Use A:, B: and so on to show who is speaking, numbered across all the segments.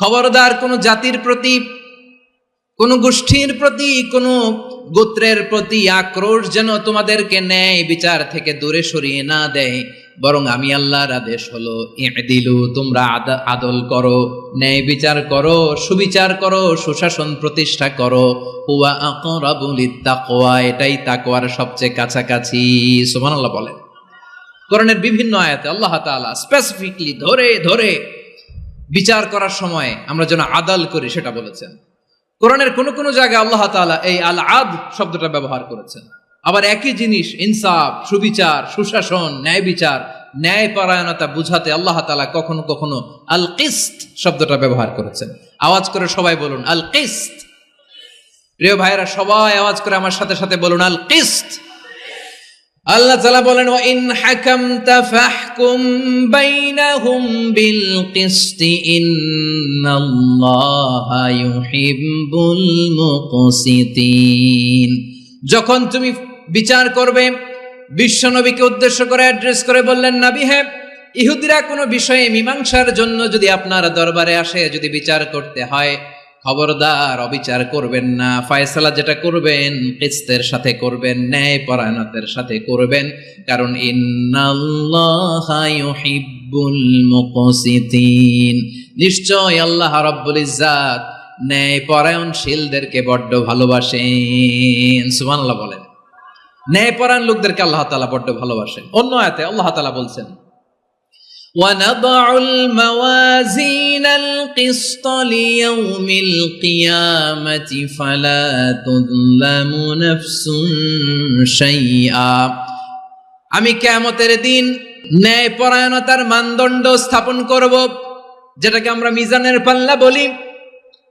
A: খবরদার কোন জাতির প্রতি, কোন গোষ্ঠীর প্রতি, কোন গোত্রের প্রতি আক্রোশ যেন তোমাদেরকে ন্যায় বিচার থেকে দূরে সরিয়ে না দেয়। বরং আমি আল্লাহর আদেশ হলো দিলু তোমরা আদ- আদল করো, ন্যায় বিচার করো, সুবিচার করো, সুশাসন প্রতিষ্ঠা করো। হুয়া এটাই তাকওয়ার সবচেয়ে কাছাকাছি। সুবহানাল্লাহ বলেন। কোরআনের বিভিন্ন আয়াতে আল্লাহ তাআলা স্পেসিফিকলি ধরে ধরে বিচার করার সময় আমরা যেন আদাল করি সেটা বলেছেন। কোরআনের কোন কোন জায়গায় আল্লাহ তাআলা এই আল আদ শব্দটা ব্যবহার করেছেন। আবার একই জিনিস, ইনসাফ, সুবিচার, সুশাসন, ন্যায় বিচার ন্যায় পরায়ণতা বুঝাতে আল্লাহ তাআলা কখনো কখনো আল কিস্ত শব্দটা ব্যবহার করেছেন। আওয়াজ করে সবাই বলুন আল কিস্ত প্রিয় ভাইরা সবাই আওয়াজ করে আমার সাথে সাথে বলুন আল কিস্ত আল্লাহ তাআলা বলেন ওয়া ইন হাকামতা ফাহকুম বাইনাহুম বিল কিসত, ইন্নাল্লাহা ইউহিব্বুল মুকসিতিন। যখন তুমি বিচার করবে বিশ্বনবীকে উদ্দেশ্য করে অ্যাড্রেস করে বললেন, নবী হ্যাঁ ইহুদিরা কোনো বিষয়ে মীমাংসার জন্য যদি আপনার দরবারে আসে, যদি বিচার করতে হয় খবরদার, অবিচার করবেন না। ফয়সালা যেটা করবেন, কিস্তের সাথে করবেন ন্যায় পরায়ণতের সাথে করবেন। কারণ ইন্নাল্লাহা মুকসিতিন। নিশ্চয় আল্লাহ রাব্বুল ইজ্জাত ন্যায় পরায়ণশীলদেরকে বড্ড ভালোবাসেন। সুবহানাল্লাহ বলেন। ন্যায় পরায়ণ লোকদেরকে আল্লাহ তাআলা বড্ড ভালোবাসেন। অন্য আয়াতে আল্লাহ তাআলা বলছেন ونضع الموازين القسط ليوم القيامة فلا تظلم نفس شيئا আমি কেয়ামতের দিন ন্যায় পরায়ণতার মানদণ্ড স্থাপন করব যেটাকে আমরা মিজানের পাল্লা বলি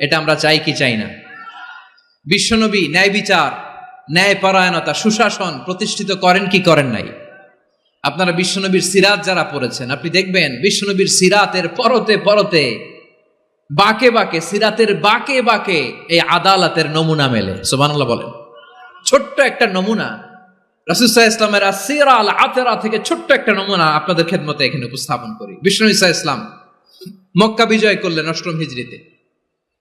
A: এটা আমরা চাই কি চাই না? বিশ্বনবী ন্যায় বিচার, ন্যায় পরায়ণতা, সুশাসন প্রতিষ্ঠিত করেন কি করেন নাই? আপনারা বিশ্বনবীর সিরাত যারা পড়েছেন, আপনি দেখবেন বিশ্বনবীর সিরাতের পরতে পরতে বাকে বাকে, সিরাতের বাকে বাকে এই আদালতের নমুনা মেলে। সুবহানাল্লাহ বলেন। ছোট্ট একটা নমুনা। রাসুসাহ ইসলামের সিরা আতেরা থেকে ছোট্ট একটা নমুনা আপনাদের খেদমতে এখানে উপস্থাপন করি। বিষ্ণু ইসা ইসলাম মক্কা বিজয় করলেন অষ্টম হিজড়িতে।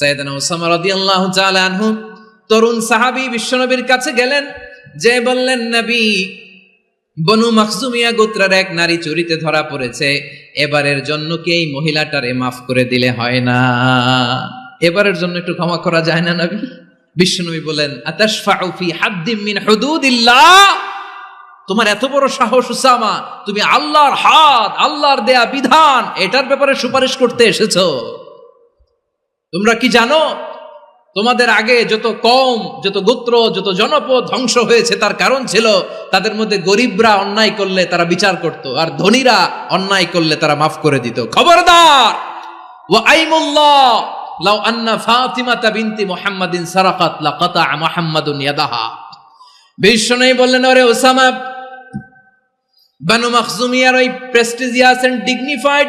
A: সাইদানা ওসামা আনহু তরুণ সাহাবী বিশ্বনবীর কাছে গেলেন, যে বললেন, নবী, বনু মাকসুমিয়া গোত্রের এক নারী চুরিতে ধরা পড়েছে, এবারের জন্য কি এই মহিলাটারে মাফ করে দিলে হয় না? এবারের জন্য একটু ক্ষমা করা যায় না, নবী? বিশ্বনবী বলেন আতাশফাউ ফি হাদ্দিম মিন হুদুদিল্লাহ, তোমার এত বড় সাহস উসামা, তুমি আল্লাহর হাত, আল্লাহর দেয়া বিধান, এটার ব্যাপারে সুপারিশ করতে এসেছ। তোমরা কি জানো? তোমাদের আগে যত কম যত গোত্র, যত জনপদ ধ্বংস হয়েছে, তার কারণ ছিল তাদের মধ্যে গরিবরা অন্যায় করলে তারা বিচার করত, আর ধনীরা অন্যায় করলে তারা মাফ করে দিত। খবরদার! ও আইমুল্লাহ! লাউ আন্না ফাতিমাতা বিনতি মুহাম্মাদিন সারাকাত লাকাতা মুহাম্মাদুন ইয়াদাহা। বিষ্ণু বললেন, ওরে ওসামা, বানু মখজুমিয়ার ওই প্রেস্টিজিয়াস এন্ড ডিগনিফাইড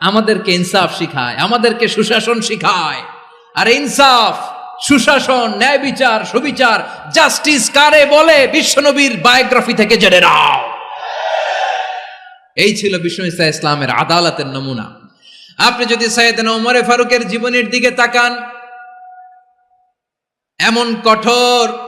A: আমাদেরকে ইনসাফ শিখায়, আমাদেরকে সুশাসন শিখায়। আর ইনসাফ, সুশাসন, ন্যায় বিচার, সুবিচার, জাস্টিস কারে বলে বিশ্বনবীর বায়োগ্রাফি থেকে জেনে নাও। এই ছিল বিষ্ণু ইসা ইসলামের আদালতের নমুনা। আপনি যদি সৈয়দনা ওমরে ফারুকের জীবনের দিকে তাকান, এমন কঠোর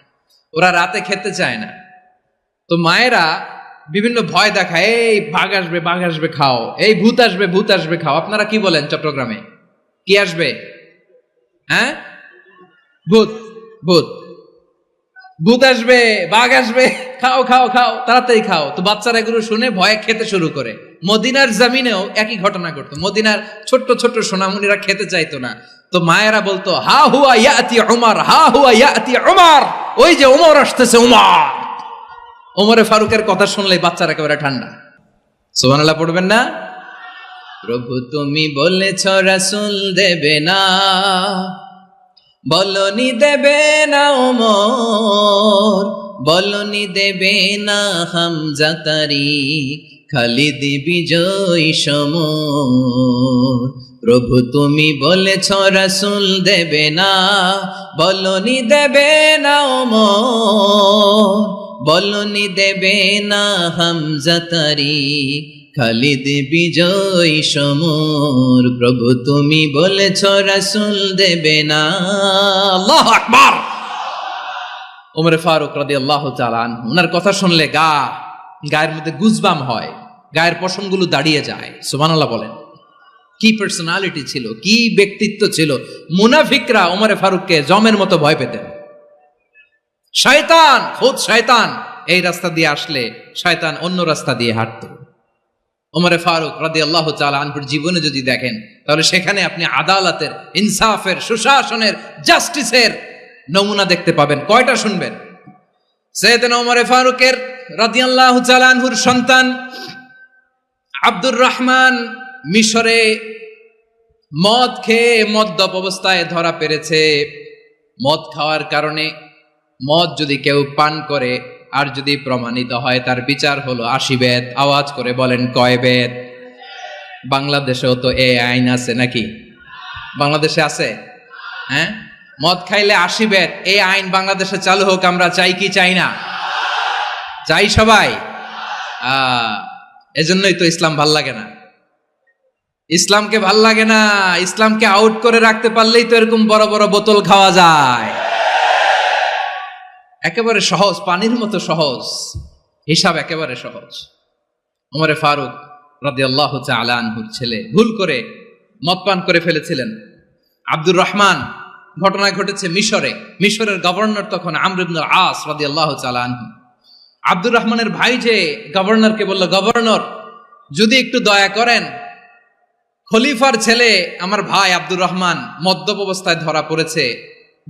A: ওরা রাতে খেতে চায় না। তো মায়েরা বিভিন্ন ভয় দেখায়, এই বাঘ আসবে বাঘ আসবে, খাও। এই ভূত আসবে ভূত আসবে, খাও। আপনারা কি বলেন চট্টগ্রামে? কি আসবে? হ্যাঁ? ভূত ভূত। ভূত আসবে, বাঘ আসবে, খাও খাও খাও, তাড়াতাড়ি খাও। তো বাচ্চারা এগুলো শুনে ভয়ে খেতে শুরু করে। মদিনার জামিনেও একই ঘটনা ঘটতো। মদিনার ছোট্ট ছোট্ট সোনামণিরা খেতে চাইতো না। তো মায়েরা বলতো, হা হুয়া ইয়াতি ওমর হা হুয়া ইয়াতি ওমর ওই যে ওমর আসতেছে ওমর ওমরে ফারুকের কথা শুনলে বাচ্চারা একেবারে ঠান্ডা। সুবহানাল্লাহ, পড়বেন না? প্রভু তুমি বলেছ, রাসূল দেবে না। বলনি দেবে না ওমর বলনি দেবে না হামজাতারি খালিদ বিজয় সম প্রভু তুমি বলেছ, রাসূল দেবে না, বলনি দেবে না ওমর। বলনি দেবে না হামজাতারি খালিদ বিজয় সমর। প্রভু তুমি বলেছ, রাসূল দেবে না। আল্লাহু আকবার! ওমরে ফারুক রাদিয়াল্লাহু তাআলা আনহু, ওনার কথা শুনলে গা, গায়ের মধ্যে গুজবাম হয়। গায়ের পশমগুলো দাঁড়িয়ে যায়। সুবহানাল্লাহ বলেন। কি পার্সোনালিটি ছিল, কি ব্যক্তিত্ব ছিল? মুনাফিকরা ওমরে ফারুককে জমের মতো ভয় পেতেন। শয়তান, খুদ শয়তান, এই রাস্তা দিয়ে আসলে শয়তান অন্য রাস্তা দিয়ে হাঁটতো। ওমরে ফারুক রাদি আল্লাহ আনহুর জীবনে যদি দেখেন, তাহলে সেখানে আপনি আদালতের, ইনসাফের, সুশাসনের, জাস্টিসের নমুনা দেখতে পাবেন। কয়টা শুনবেন? সৈয়দনা ওমরে ফারুকের রাদিয়াল্লাহু তাআলা আনহুর সন্তান আব্দুর রহমান মিশরে মদ খেয়ে মদ্যপ অবস্থায় ধরা পেরেছে। মদ খাওয়ার কারণে মদ যদি কেউ পান করে, আর যদি প্রমাণিত হয়, তার বিচার হলো আশি বেদ। আওয়াজ করে বলেন, কয় বেদ? বাংলাদেশেও তো এ আইন আছে নাকি? বাংলাদেশে আছে? হ্যাঁ? মদ খাইলে আশি বেদ। এই আইন বাংলাদেশে চালু হোক, আমরা চাই কি চাই না? চাই সবাই? আহ এজন্যই তো ইসলাম ভালো লাগে না। ইসলামকে ভালো লাগে না, ইসলামকে আউট করে রাখতে পারলেই তো এরকম বড় বড় বোতল খাওয়া যায়। একেবারে সহজ, পানির মতো সহজ, হিসাব একেবারে সহজ। উমরে ফারুক রাদি আল্লাহ আনহুর ছেলে, ভুল করে মদ পান করে ফেলেছিলেন। আব্দুর রহমান ঘটনা ঘটেছে মিশরে, মিশরের গভর্নর তখন আমরিবনুল আস রাদি আল্লাহ আনহু। আব্দুর রহমানের ভাই যে গভর্নরকে বলল, গভর্নর, যদি একটু দয়া করেন, খলিফার ছেলে আমার ভাই আব্দুর রহমান মদ্যপ অবস্থায় ধরা পড়েছে।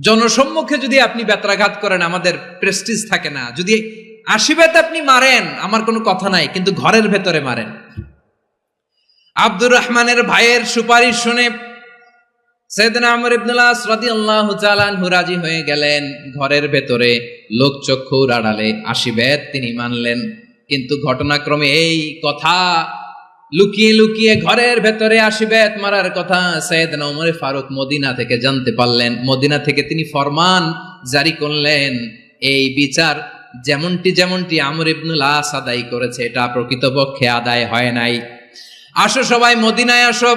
A: জনসম্মুখে যদি আপনি বেত্রাঘাত করেন, আমাদের প্রেস্টিজ থাকে না। যদি আশীর্বাদ আপনি মারেন, আমার কোনো কথা নাই, কিন্তু ঘরের ভেতরে মারেন। আব্দুর রহমানের ভাইয়ের সুপারিশ শুনে সৈয়দনা আমর ইবনুল্লাহ রাদিয়াল্লাহু তাআলা আনহু রাজি হয়ে গেলেন। ঘরের ভেতরে লোকচক্ষুর আড়ালে আশীর্বাদ তিনি মানলেন। কিন্তু ঘটনাক্রমে এই কথা লুকিয়ে লুকিয়ে ঘরের ভেতরে আশীর্বাদ মারার কথা সৈয়দনা ওমর ফারুক মদিনা থেকে জানতে পারলেন। মদিনা থেকে তিনি ফরমান জারি করলেন। এই বিচার যেমনটি যেমনটি আমর ইবনুল আদায় করেছে, এটা প্রকৃতপক্ষে আদায় হয় নাই। আসো সবাই মদিনায় আসো।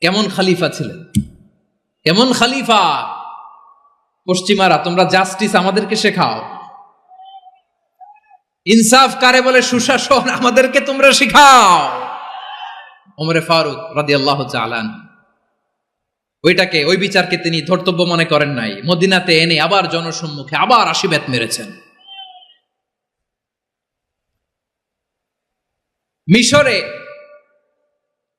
A: কেমন খালিফা ছিলেন? কেমন খালিফা? পশ্চিমারা, তোমরা জাস্টিস আমাদেরকে শেখাও। ইনসাফ কারে বলে? সুশাসন আমাদেরকে তোমরা শিখাও। ওমরে ফারুক রাদি আল্লাহ চালান ওইটাকে, ওই বিচারকে তিনি ধর্তব্য মনে করেন নাই। মদিনাতে এনে আবার জনসম্মুখে আবার আশীর্বাদ মেরেছেন। মিশরে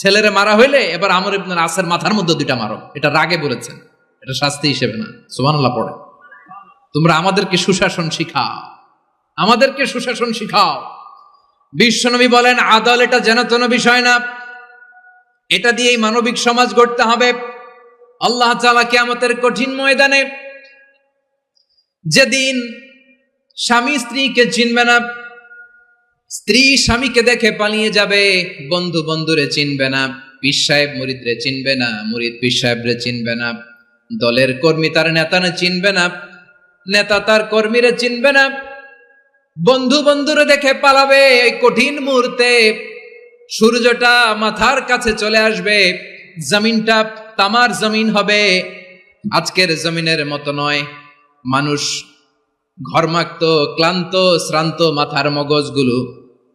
A: ছেলেরে মারা হইলে এবার আমর ইবনুল আসের মাথার মধ্যে দুইটা মারো। এটা রাগে বলেছেন। এটা শাস্তি হিসেবে না। সুবহানাল্লাহ, পড়ে। তোমরা আমাদেরকে সুশাসন শিখাও। আমাদেরকে সুশাসন শিখাও। বিশ্বনবী বলেন, আদল এটা যেন তেন বিষয় না। এটা দিয়েই মানবিক সমাজ গড়তে হবে। আল্লাহ তাআলা কিয়ামতের কঠিন ময়দানে যেদিন স্বামী স্ত্রীকে চিনবে না স্ত্রী স্বামীকে দেখে পালিয়ে যাবে, বন্ধু বন্ধুরে চিনবে না, পীর সাহেব মুরিদরে চিনবে না, মুরিদ পীর সাহেবরে চিনবে না, দলের কর্মী তার নেতারে চিনবে না, নেতা তার কর্মীরে চিনবে না, বন্ধু বন্ধুরে দেখে পালাবে এই কঠিন মুহূর্তে, সূর্যটা মাথার কাছে চলে আসবে, জমিনটা তামার জমিন হবে, আজকের জমিনের মতো নয়, মানুষ ঘর্মাক্ত, ক্লান্ত, শ্রান্ত মাথার মগজগুলো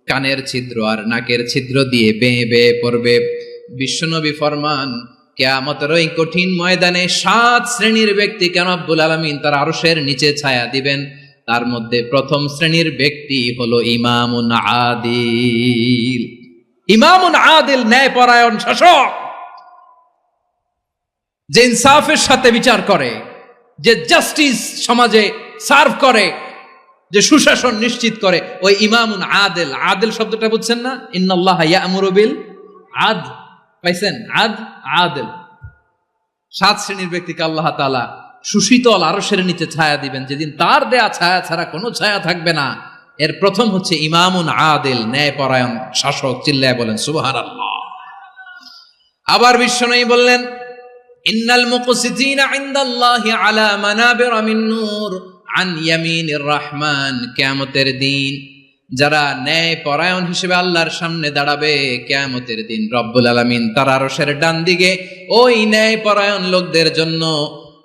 A: কানের ছিদ্র আর নাকের ছিদ্র দিয়ে বেয়ে বেয়ে পড়বে। বিশ্বনবী ফরমান কেয়ামতের ওই কঠিন ময়দানে সাত শ্রেণির ব্যক্তি কেন আব্বুল আলমিন তার আরশের নিচে ছায়া দিবেন? তার মধ্যে প্রথম শ্রেণির ব্যক্তি হলো ইমামুন আদিল। ইমামুন আদিল ন্যায়পরায়ণ শাসক। যে ইনসাফের সাথে বিচার করে, যে জাস্টিস সমাজে সার্ভ করে, যে সুশাসন নিশ্চিত করে। ওই ইমামুন আদেল। আদেল শব্দটা বুঝছেন না? ইন্নাল্লাহ ইয়ামুরু বিল আদ। পাইছেন? আদ, আদেল। সাত শ্রেণির ব্যক্তিকে আল্লাহ তাআলা সুশীতল আরশের নিচে ছায়া দিবেন। যেদিন তার দেয়া ছায়া ছাড়া কোনো ছায়া থাকবে না। এর প্রথম হচ্ছে ইমামুন আদেল, ন্যায়পরায়ণ শাসক, চিল্লায় বলেন, সুবহানাল্লাহ। আবার বিশ্বনয়ী বললেন, ইন্নাল ইনদাল্লাহি আলা মানাবির মিন নূর। আন ইয়ামিনির রহমান, কিয়ামতের দিন। যারা ন্যায় পরায়ণ হিসেবে আল্লাহর সামনে দাঁড়াবে, কিয়ামতের দিন রব্বুল আলামিন তার আরশের ডান দিকে ওই ন্যায় পরায়ণ লোকদের জন্য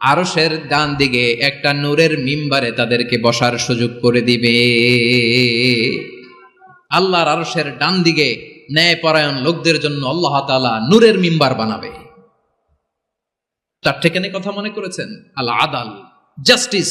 A: আরশের ডান দিকে একটা নূরের মিম্বারে তাদেরকে বসার সুযোগ করে দিবে। আল্লাহর আরশের ডান দিকে ন্যায় পরায়ণ লোকদের জন্য আল্লাহ তাআলা নূরের মিম্বার বানাবে। তার ঠিকানে কথা মনে করেছেন? আল আদাল জাস্টিস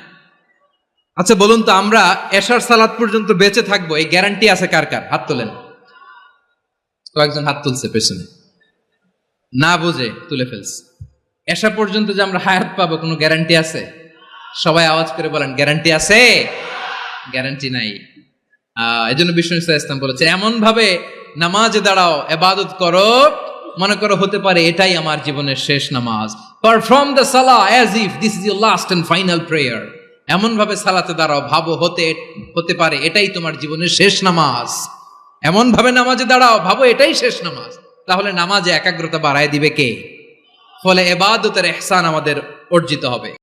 A: আচ্ছা বলুন তো, আমরা এশার সালাত পর্যন্ত বেঁচে থাকব, এই গ্যারান্টি আছে কার কার? হাত তোলেন। কয়েকজন হাত তুলছে পেছনে। না বুঝে তুলে ফেলছে। এসা পর্যন্ত যে আমরা হায়াত পাবো, কোনো গ্যারান্টি আছে? সবাই আওয়াজ করে বলেন গ্যারান্টি আছে? গ্যারান্টি নাই। এই জন্য বিষ্ণু ইসলাম বলেছে এমন ভাবে নামাজে দাঁড়াও, এবাদত করো, মনে করো হতে পারে এটাই আমার জীবনের শেষ নামাজ। পারফর্ম দ্য সালা as if this is your last and final prayer এমন ভাবে সালাতে দাঁড়াও, ভাবো হতে হতে পারে, এটাই তোমার জীবনের শেষ নামাজ। এমনভাবে নামাজে দাঁড়াও, ভাবো এটাই শেষ নামাজ। তাহলে নামাজে একাগ্রতা বাড়ায় দিবে কে? ফলে এবাদতের এহসান আমাদের অর্জিত হবে।